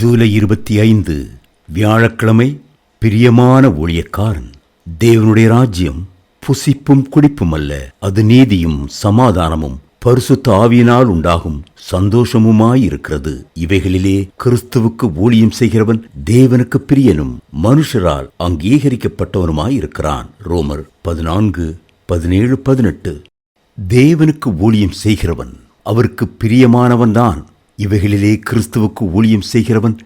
ஜூலை இருபத்தி ஐந்து வியாழக்கிழமை பிரியமான ஊழியக்காரன். தேவனுடைய ராஜ்யம் புசிப்பும் குடிப்பும் அல்ல அது நீதியும் சமாதானமும் பரிசுத்த ஆவியினால் உண்டாகும் சந்தோஷமுமாயிருக்கிறது. இவைகளிலே கிறிஸ்துவுக்கு ஊழியம் செய்கிறவன் தேவனுக்கு பிரியனும் மனுஷரால் அங்கீகரிக்கப்பட்டவனுமாயிருக்கிறான். ரோமர் பதினான்கு பதினேழு பதினெட்டு. தேவனுக்கு ஊழியம் செய்கிறவன் அவருக்கு பிரியமானவன்தான். இவைகளிலே கிறிஸ்துவுக்கு ஊழியம் செய்கிறவன்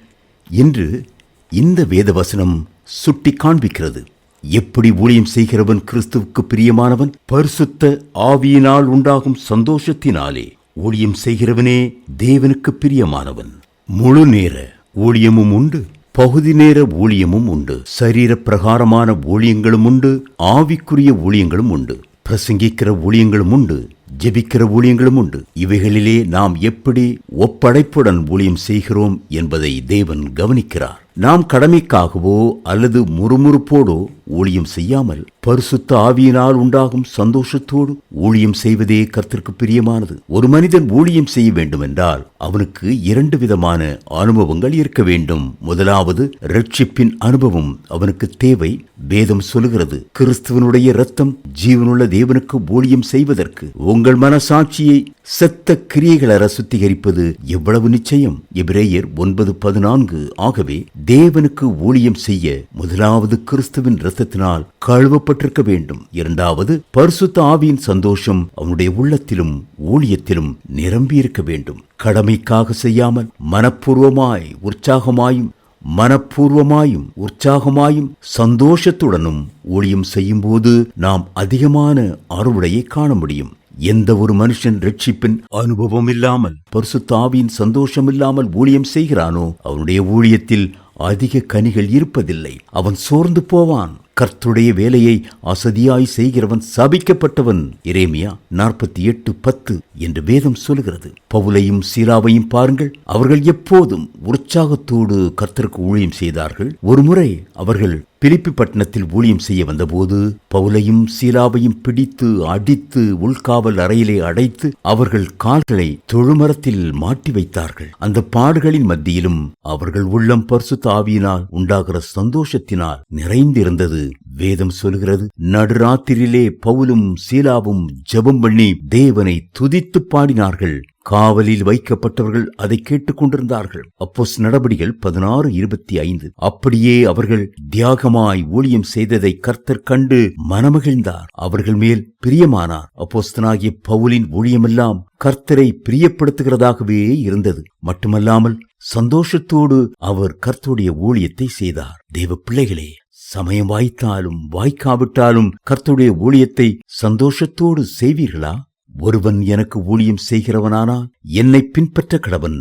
என்று இந்த வேதவசனம் சுட்டி காண்பிக்கிறது. எப்படி ஊழியம் செய்கிறவன் கிறிஸ்துவுக்கு பிரியமானவன்? பரிசுத்த ஆவியினால் உண்டாகும் சந்தோஷத்தினாலே. ஊழியம் செய்கிறவனே தேவனுக்கு பிரியமானவன். முழு நேர ஊழியமும் உண்டு. பகுதி நேர ஊழியமும் உண்டு. சரீர பிரகாரமான ஊழியங்களும் உண்டு. ஆவிக்குரிய ஊழியங்களும் உண்டு. பிரசங்கிக்கிற ஊழியங்களும் உண்டு. ஜெபிக்கிற ஊழியங்களும் உண்டு. இவைகளிலே நாம் எப்படி ஒப்படைப்புடன் ஊழியம் செய்கிறோம் என்பதை தேவன் கவனிக்கிறார். நாம் கடமைக்காகவோ அல்லது முறுமுறுப்போடோ ஊழியம் செய்யாமல் பரிசுத்த ஆவியினால் உண்டாகும் சந்தோஷத்தோடு ஊழியம் செய்வதே கர்த்திற்கு பிரியமானது. ஒரு மனிதன் ஊழியம் செய்ய வேண்டும் என்றால் அவனுக்கு இரண்டு விதமான அனுபவங்கள் இருக்க வேண்டும். முதலாவது ரட்சிப்பின் அனுபவம் அவனுக்கு தேவை. வேதம் சொல்லுகிறது கிறிஸ்துவனுடைய ரத்தம் ஜீவனுள்ள தேவனுக்கு ஊழியம் செய்வதற்கு உங்கள் மனசாட்சியை செத்த கிரியைகளற சுத்திகரிப்பது எவ்வளவு நிச்சயம்? எபிரேயர் ஒன்பது பதினான்கு. ஆகவே தேவனுக்கு ஊழியம் செய்ய முதலாவது கிறிஸ்துவின் இரத்தத்தினால் கழுவப்பட்டிருக்க வேண்டும். இரண்டாவது பரிசுத்த ஆவியின் சந்தோஷம் அவனுடைய உள்ளத்திலும் ஊழியத்திலும் நிரம்பியிருக்க வேண்டும். கடமைக்காக செய்யாமல் மனப்பூர்வமாய் உற்சாகமாயும் மனப்பூர்வமாயும் உற்சாகமாயும் சந்தோஷத்துடனும் ஊழியம் செய்யும்போது நாம் அதிகமான அறுவடையை காண முடியும். எந்த ஒரு மனுஷன் ரட்சிப்பின் அனுபவம் இல்லாமல் பரிசுத்தாவியின் சந்தோஷம் இல்லாமல் ஊழியம் செய்கிறானோ அவனுடைய ஊழியத்தில் அதிக கனிகள் இருப்பதில்லை. அவன் சோர்ந்து போவான். கர்த்தருடைய வேலையை அசதியாய் செய்கிறவன் சபிக்கப்பட்டவன். இரேமியா நாற்பத்தி எட்டு பத்து என்று வேதம் சொல்கிறது பவுலையும் சீராவையும் பாருங்கள் அவர்கள் எப்போதும் உற்சாகத்தோடு கர்த்தருக்கு ஊழியம் செய்தார்கள். ஒருமுறை அவர்கள் பிலிப்பி பட்டணத்தில் ஊழியம் செய்ய வந்தபோது பவுலையும் சீலாவையும் பிடித்து அடித்து உள்காவல் அறையிலே அடைத்து அவர்கள் கால்களை தொழுமரத்தில் மாட்டி வைத்தார்கள். அந்த பாடுகளின் மத்தியிலும் அவர்கள் உள்ளம் பர்சு தாவியினால் உண்டாகிற சந்தோஷத்தினால் நிறைந்திருந்தது. வேதம் சொல்கிறது நடுராத்திரியிலே பவுலும் சீலாவும் ஜெபம் பண்ணி தேவனை துதித்து பாடினார்கள். காவலில் வைக்கப்பட்டவர்கள் அதை கேட்டுக் கொண்டிருந்தார்கள் அப்போஸ் நடபடிகள் பதினாறு இருபத்தி ஐந்து. அப்படியே அவர்கள் தியாகமாய் ஊழியம் செய்ததை கர்த்தர் கண்டு மனமகிழ்ந்தார். அவர்கள் மேல் பிரியமானார். அப்போஸ்தனாகிய பவுலின் ஊழியமெல்லாம் கர்த்தரை பிரியப்படுத்துகிறதாகவே இருந்தது. மட்டுமல்லாமல் சந்தோஷத்தோடு அவர் கர்த்தருடைய ஊழியத்தை செய்தார். தேவ பிள்ளைகளே சமயம் வாய்த்தாலும் வாய்க்காவிட்டாலும் கர்த்துடைய ஊழியத்தை சந்தோஷத்தோடு செய்வீர்களா? ஒருவன் எனக்கு ஊழியம் செய்கிறவனானா? என்னை பின்பற்ற கடவன்.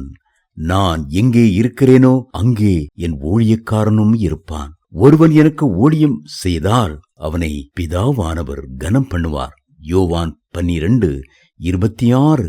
நான் எங்கே இருக்கிறேனோ அங்கே என் ஊழியக்காரனும் இருப்பான். ஒருவன் எனக்கு ஊழியம் செய்தால் அவனை பிதாவானவர் கனம் பண்ணுவார் யோவான் பன்னிரண்டு இருபத்தி ஆறு.